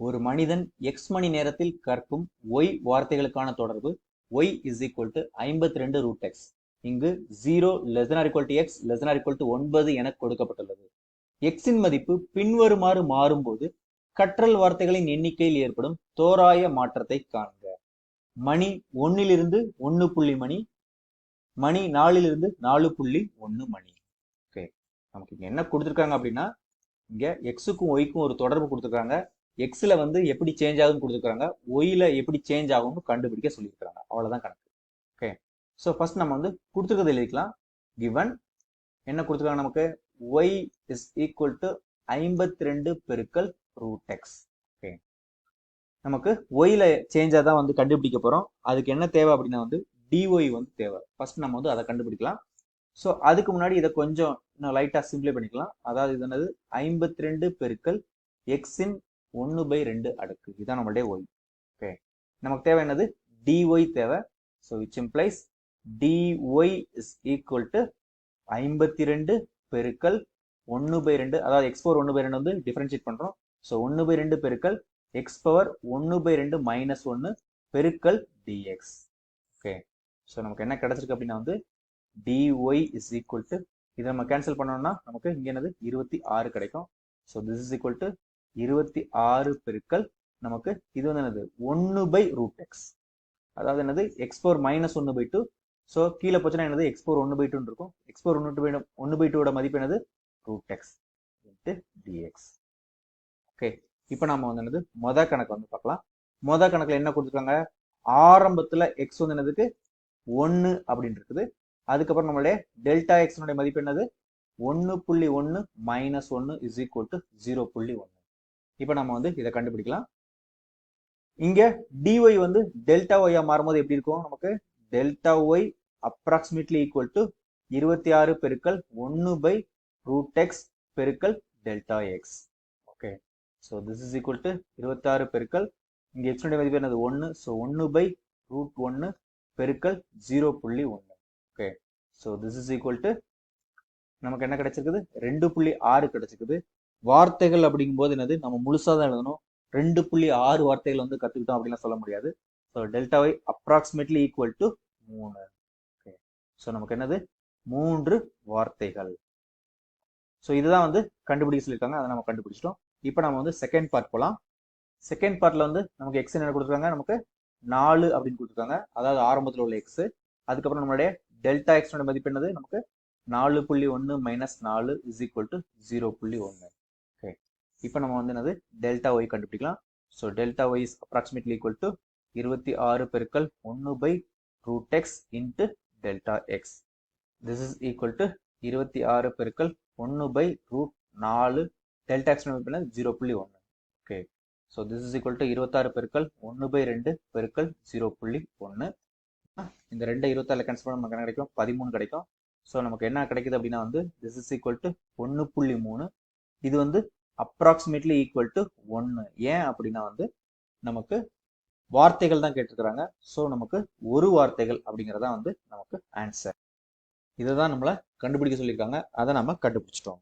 ஒரு மனிதன் எக்ஸ் மணி நேரத்தில் கற்கும் ஒய் வார்த்தைகளுக்கான தொடர்பு ஒய் இஸ் ஈக்குவல் டு ஐம்பத்தி ரெண்டு ரூட் எக்ஸ் இங்கு zero less than or equal to X less than or equal to ஒன்பது என கொடுக்கப்பட்டுள்ளது. எக்ஸின் மதிப்பு பின்வருமாறு மாறும்போது கற்றல் வார்த்தைகளின் எண்ணிக்கையில் ஏற்படும் தோராய மாற்றத்தை காண்க. மணி ஒன்னிலிருந்து ஒன்னு புள்ளி மணி மணி நாலிலிருந்து நாலு புள்ளி ஒன்னு மணி. ஓகே நமக்கு இங்க என்ன கொடுத்துருக்காங்க அப்படின்னா இங்க எக்ஸுக்கும் ஒய்க்கும் ஒரு தொடர்பு கொடுத்துருக்காங்க. எக்ஸ்ல வந்து எப்படி சேஞ்ச் ஆகுதுன்னு கொடுத்துருக்காங்க. ஒய்ல எப்படி சேஞ்ச் ஆகும்னு கண்டுபிடிக்க சொல்லியிருக்காங்க அவ்வளோதான் கணக்கு. ஓகே ஸோ ஃபர்ஸ்ட் நம்ம வந்து கொடுத்துருக்கிறது எழுதிக்கலாம். கிவன் என்ன கொடுத்துருக்காங்க நமக்கு? ஒய் இஸ் ஈக்குவல் டு ஐம்பத்தி ரெண்டு பெருக்கல் ரூட் எக்ஸ் ஓகே நமக்கு ஒயில சேஞ்சாக தான் வந்து கண்டுபிடிக்க போறோம். அதுக்கு என்ன தேவை அப்படின்னா வந்து டிஒய் வந்து தேவை. ஃபர்ஸ்ட் நம்ம வந்து அதை கண்டுபிடிக்கலாம். ஸோ அதுக்கு முன்னாடி இதை கொஞ்சம் இன்னும் லைட்டாக சிம்பிளை பண்ணிக்கலாம். அதாவது இது என்னது? ஐம்பத்தி ரெண்டு பெருக்கல் எக்ஸின் ஒன்று பை ரெண்டு அடுக்கு. இதுதான் நம்மளுடைய ஒய் ஓகே நமக்கு தேவை என்னது? டிஒய் தேவை. So which implies d y is equal to ஐம்பத்தி ரெண்டு பெருக்கல் ஒன்று பை ரெண்டு. அதாவது எக்ஸ் பவர் ஒன்று பை ரெண்டு வந்து டிஃபரன்ஷியேட் பண்ணுறோம் ஸோ ஒன்று பை ரெண்டு பெருக்கல் எக்ஸ் பவர் ஒன்று பை ரெண்டு மைனஸ் ஒன்று பெருக்கல் டிஎக்ஸ் ஓகே ஸோ நமக்கு என்ன கிடச்சிருக்கு அப்படின்னா வந்து டிஒய் இஸ் ஈக்குவல் டு இதை நம்ம கேன்சல் பண்ணோம்னா நமக்கு இங்கே என்னது? இருபத்தி ஆறு கிடைக்கும். So this is equal to இருபத்தி ஆறு பெருக்கல் நமக்கு இது வந்து என்னது? ஒன்று பை ரூட் எக்ஸ் அதாவது என்னது? எக்ஸ்போர் மைனஸ் ஒன்று பை டூ ஸோ கீழே போச்சுன்னா என்னது? எக்ஸ் ஒன்று பை டூன்னு இருக்கும். எக்ஸ் பவர் ஒன்று பை ஒன்று பை டூவோட மதிப்பு என்னது? Root X into d x okay இப்போ நம்ம வந்து என்னது? மொத கணக்கு வந்து பார்க்கலாம். மொத கணக்கில் என்ன கொடுத்துருக்காங்க? ஆரம்பத்தில் எக்ஸ் வந்து என்னதுக்கு? ஒன்று அப்படின்னு இருக்குது. அதுக்கப்புறம் நம்மளுடைய டெல்டா எக்ஸ்னுடைய மதிப்பு என்னது? ஒன்று புள்ளி ஒன்று மைனஸ் ஒன்று இஸ் ஈக்குவல் டு ஜீரோ புள்ளி ஒன்று இப்போ நம்ம வந்து இதை கண்டுபிடிக்கலாம். இங்க டிஒய் வந்து டெல்டா ஒய்யா மாறும்போது எப்படி இருக்கும்? நமக்கு delta Y approximately equal to இருபத்தி ஆறு பெருக்கல் ஒன்று பை ரூட் எக்ஸ் பெருக்கல் delta X okay so this is equal to இருபத்தாறு பெருக்கல். இங்கே எக்ஸ்னுடைய மதிப்பு என்னது? ஒன்று ஸோ ஒன்று பை ரூட் ஒன்று பெருக்கல் ஜீரோ புள்ளி ஒன்று okay so this is equal to நமக்கு என்ன கிடைச்சிருக்குது? ரெண்டு புள்ளி ஆறு கிடைச்சிருக்குது. வார்த்தைகள் அப்படிங்கும்போது என்னது? நம்ம முழுசாக தான் எழுதணும். ரெண்டு புள்ளி ஆறு வார்த்தைகள் வந்து கற்றுக்கிட்டோம் அப்படின்லாம் சொல்ல முடியாது. So delta Y approximately equal to மூணு. ஓகே ஸோ நமக்கு என்னது? மூன்று வார்த்தைகள். ஸோ இதுதான் வந்து கண்டுபிடிக்க சொல்லியிருக்காங்க. அதை நம்ம கண்டுபிடிச்சிட்டோம். இப்போ நம்ம வந்து செகண்ட் பார்ட் போகலாம் செகண்ட் பார்ட்டில் வந்து நமக்கு எக்ஸ் என்ன கொடுத்துருக்காங்க? நமக்கு நாலு அப்படின்னு கொடுத்துருக்காங்க. அதாவது ஆரம்பத்தில் உள்ள எக்ஸ் அதுக்கப்புறம் நம்மளுடைய டெல்டா எக்ஸோட மதிப்பு என்னது? நமக்கு நாலு புள்ளி ஒன்று மைனஸ் நாலு இஸ் ஈக்குவல் டு ஜீரோ புள்ளி ஒன்று இப்போ நம்ம வந்து என்னது? டெல்டா ஒய் கண்டுபிடிக்கலாம். So delta Y is approximately equal to இருபத்தி ஆறு பெருக்கல் ஒன்று by root X into delta X this is equal to இருபத்தி ஆறு பெருக்கல் ஒன்று பை ரூட் நாலு. டெல்டா எக்ஸ் ஜீரோ புள்ளி ஒன்று okay so this is equal to இருபத்தாறு பெருக்கல் ஒன்று பை ரெண்டு பெருக்கல் ஜீரோ புள்ளி ஒன்று இந்த ரெண்டு இருபத்தாறு கேன்சல் பண்ண நமக்கு என்ன கிடைக்கும்? பதிமூணு கிடைக்கும். ஸோ நமக்கு என்ன கிடைக்குது அப்படின்னா வந்து திஸ் இஸ் ஈக்குவல் டு ஒன்று புள்ளி மூணு. இது வந்து அப்ராக்சிமேட்லி ஈக்குவல் டு ஒன்று ஏன் அப்படின்னா வந்து நமக்கு வார்த்தைகள் தான் கேட்டிருக்கிறாங்க. ஸோ நமக்கு ஒரு வார்த்தைகள் அப்படிங்கிறதா வந்து நமக்கு ஆன்சர் இதை தான் நம்மளை கண்டுபிடிக்க சொல்லியிருக்காங்க. அதை நம்ம கண்டுபிடிச்சிட்டோம்.